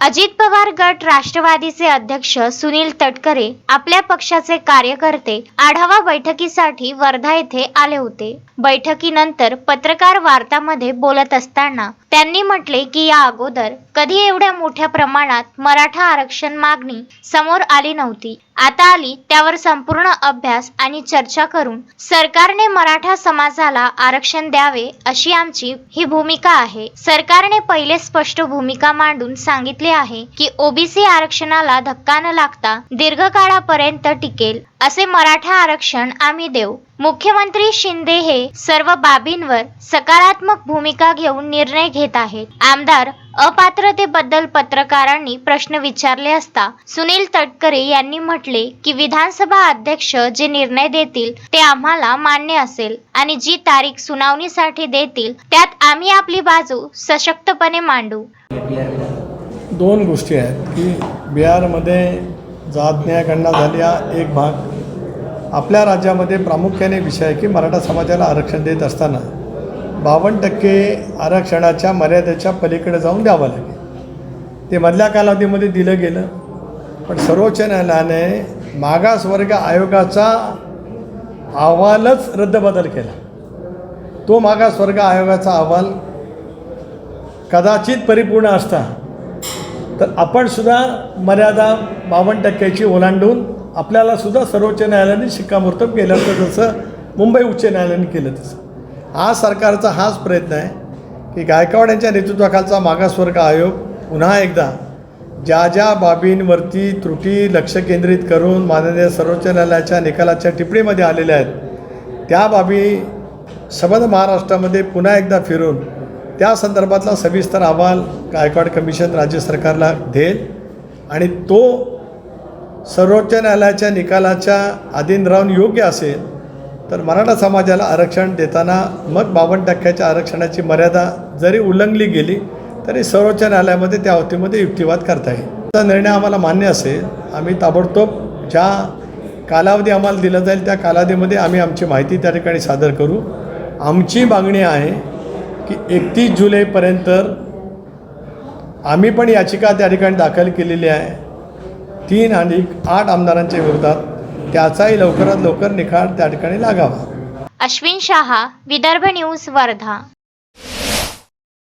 अजित पवार गट राष्ट्रवादीचे अध्यक्ष सुनील तटकरे आपल्या पक्षाचे कार्यकर्ते आढावा बैठकीसाठी वर्धा येथे आले होते. बैठकीनंतर पत्रकार वार्तामध्ये बोलत असताना त्यांनी म्हटले की या अगोदर कधी एवढ्या मोठ्या प्रमाणात मराठा आरक्षण मागणी समोर आली नव्हती. आता आली त्यावर संपूर्ण अभ्यास आणि चर्चा करून सरकारने मराठा समाजाला आरक्षण द्यावे अशी आमची ही भूमिका आहे. सरकारने पहिले स्पष्ट भूमिका मांडून सांगितले आहे की ओबीसी आरक्षणाला धक्का न लागता दीर्घकाळापर्यंत टिकेल असे मराठा आरक्षण आम्ही देऊ. मुख्यमंत्री शिंदे हे सर्व बाबींवर सकारात्मक भूमिका घेऊन निर्णय घेत आहेत. आमदार अपात्रतेबद्दल पत्रकारांनी प्रश्न विचारले असता सुनील तटकरे यांनी म्हटले की विधानसभा अध्यक्ष जे निर्णय देतील ते आम्हाला मान्य असेल आणि जी तारीख सुनावणीसाठी देतील त्यात आम्ही आपली बाजू सशक्तपणे मांडू. दोन गोष्टी आहेत की बिहारमध्ये जात न्याय झाली हा एक भाग आपल्या राज्यामध्ये प्रामुख्याने विषय आहे की मराठा समाजाला आरक्षण देत असताना बावन्न टक्के आरक्षणाच्या मर्यादेच्या पलीकडे जाऊन द्यावं लागेल. ते मधल्या कालावधीमध्ये दिलं गेलं. पण सर्वोच्च न्यायालयाने मागासवर्ग आयोगाचा अहवालच रद्दबदल केला. तो मागासवर्ग आयोगाचा अहवाल कदाचित परिपूर्ण असता. तर आपणसुद्धा मर्यादा बावन्न टक्क्याची ओलांडून आपल्यालासुद्धा सर्वोच्च न्यायालयाने शिक्कामोर्तब केलं तर जसं मुंबई उच्च न्यायालयाने केलं तसं. आज सरकारचा हाच प्रयत्न आहे की गायकवाड यांच्या नेतृत्वाखालचा मागासवर्ग आयोग पुन्हा एकदा ज्या ज्या बाबींवरती त्रुटी लक्ष केंद्रित करून माननीय सर्वोच्च न्यायालयाच्या निकालाच्या टिप्पणीमध्ये आलेल्या आहेत त्या बाबी सबंध महाराष्ट्रामध्ये पुन्हा एकदा फिरून त्या संदर्भातला सविस्तर अहवाल गायकवाड कमिशन राज्य सरकारला देईल. आणि तो सर्वोच्च न्यायालयाच्या निकालाच्या अधीन राहून योग्य असेल तर मराठा समाजाला आरक्षण देताना मग बावन्न टक्क्याच्या आरक्षणाची मर्यादा जरी उल्लंघली गेली तरी सर्वोच्च न्यायालयामध्ये त्या बाबतीमध्ये युक्तिवाद करता येईल. हा निर्णय आम्हाला मान्य असेल. आम्ही ताबडतोब ज्या कालावधी आम्हाला दिला जाईल त्या कालावधीमध्ये आम्ही आमची माहिती त्या ठिकाणी सादर करू. आमची मागणी आहे की एकतीस जुलैपर्यंत आम्ही पण याचिका त्या ठिकाणी दाखल केलेली आहे. तीन आणि आठ आमदारांच्या विरोधात त्याचाही लवकरात लवकर निकाल त्या ठिकाणी लागावा. अश्विन शहा विदर्भ न्यूज वर्धा.